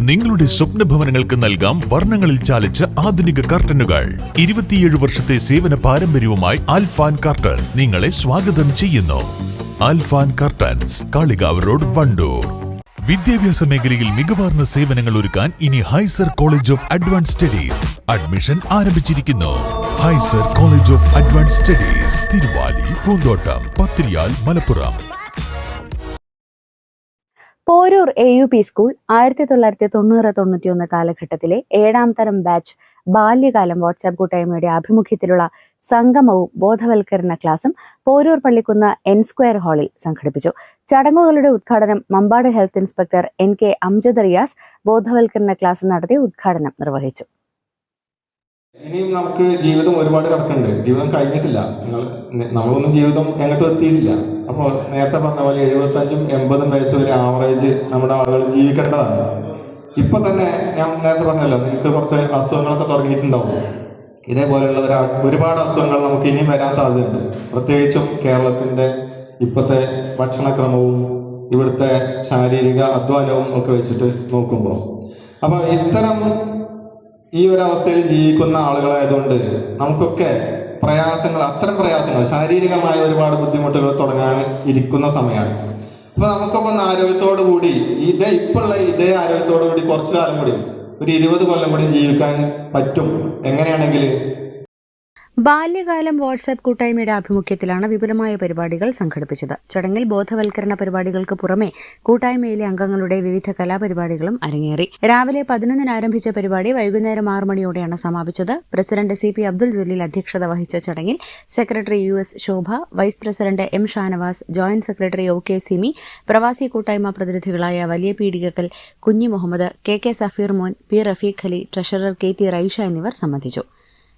നിങ്ങളുടെ സ്വപ്ന ഭവനങ്ങൾക്ക് നൽകാം വർണങ്ങളിൽ ചാലിച്ച ആധുനിക കർട്ടനുകൾ. ഇരുപത്തിയേഴ് വർഷത്തെ സേവന പാരമ്പര്യവുമായി ആൽഫാൻ കർട്ടൻ നിങ്ങളെ സ്വാഗതം ചെയ്യുന്നു. Alfan curtains Kalikavu road Vandoor. വിദ്യാഭ്യാസ മേഖലയിൽ മികവാർന്ന സേവനങ്ങൾ ഒരുക്കാൻ ഇനി ഹൈസർ college of advance studies admission ആരംഭിച്ചിരിക്കുന്നു. ഹൈസർ college of advance studies Thiruvali Poonthottam Pathiriyal Malappuram. Poroor A U P school ആയിരത്തി തൊള്ളായിരത്തി തൊണ്ണൂറ് തൊണ്ണൂറ്റിയൊന്ന് കാലഘട്ടത്തിലെ ഏഴാം തരം ബാച്ച് ബാല്യകാലം വാട്സാപ്പ് കൂട്ടായ്മയുടെ ആഭിമുഖ്യത്തിലുള്ള സംഗമവും ബോധവൽക്കരണ ക്ലാസും പോരൂർ പള്ളിക്കുന്ന എൻ സ്ക്വയർ ഹാളിൽ സംഘടിപ്പിച്ചു. ചടങ്ങുകളുടെ ഉദ്ഘാടനം Mampad health inspector N K Amjad Riyas ബോധവൽക്കരണ ക്ലാസ് നടത്തി ഉദ്ഘാടനം നിർവഹിച്ചു. ഇനിയും നമുക്ക് ജീവിതം ഒരുപാട് കിടക്കുന്നുണ്ട്. ജീവിതം കഴിഞ്ഞിട്ടില്ല. നിങ്ങൾ നമ്മളൊന്നും ജീവിതം എങ്ങോട്ടും എത്തിയിട്ടില്ല. അപ്പോൾ നേരത്തെ പറഞ്ഞ പോലെ എഴുപത്തഞ്ചും എൺപതും വയസ്സ് വരെ ആവറേജ് നമ്മുടെ ആളുകൾ ജീവിക്കേണ്ടതാണ്. ഇപ്പൊ തന്നെ ഞാൻ നേരത്തെ പറഞ്ഞല്ലോ നിങ്ങൾക്ക് കുറച്ച് അസുഖങ്ങളൊക്കെ തുടങ്ങിയിട്ടുണ്ടാവും. ഇതേപോലെയുള്ള ഒരു ഒരുപാട് അസുഖങ്ങൾ നമുക്ക് ഇനിയും വരാൻ സാധ്യതയുണ്ട്. പ്രത്യേകിച്ചും കേരളത്തിന്റെ ഇപ്പോഴത്തെ ഭക്ഷണക്രമവും ഇവിടുത്തെ ശാരീരിക അധ്വാനവും ഒക്കെ വെച്ചിട്ട് നോക്കുമ്പോൾ. അപ്പോൾ ഇത്തരം ഈ ഒരു അവസ്ഥയിൽ ജീവിക്കുന്ന ആളുകളായതുകൊണ്ട് നമുക്കൊക്കെ പ്രയാസങ്ങൾ അത്തരം പ്രയാസങ്ങൾ ശാരീരികമായ ഒരുപാട് ബുദ്ധിമുട്ടുകൾ തുടങ്ങാൻ ഇരിക്കുന്ന സമയമാണ്. അപ്പൊ നമുക്കൊക്കെ ഒന്ന് ആരോഗ്യത്തോടു കൂടി ഇതേ ഇപ്പോഴുള്ള ഇതേ ആരോഗ്യത്തോടു കൂടി കുറച്ചു കാലം കൂടി ഒരു ഇരുപത് കൊല്ലം കൂടി ജീവിക്കാൻ പറ്റും. എങ്ങനെയാണെങ്കിൽ ബാല്യകാലം വാട്സാപ്പ് കൂട്ടായ്മയുടെ ആഭിമുഖ്യത്തിലാണ് വിപുലമായ പരിപാടികൾ സംഘടിപ്പിച്ചത്. ചടങ്ങിൽ ബോധവൽക്കരണ പരിപാടികൾക്ക് പുറമെ കൂട്ടായ്മയിലെ അംഗങ്ങളുടെ വിവിധ കലാപരിപാടികളും അരങ്ങേറി. രാവിലെ പതിനൊന്നിന് ആരംഭിച്ച പരിപാടി വൈകുന്നേരം ആറ് മണിയോടെയാണ് സമാപിച്ചത്. President C P Abdul Jaleel അധ്യക്ഷത വഹിച്ച ചടങ്ങിൽ secretary U S Shobha vice president M Shanavas joint secretary O K Simi പ്രവാസി കൂട്ടായ്മ പ്രതിനിധികളായ വലിയ പീഡികക്കൽ കുഞ്ഞി Muhammad K K Safeer Mon P Rafeeq Ali treasurer K T Raisha എന്നിവർ സംബന്ധിച്ചു.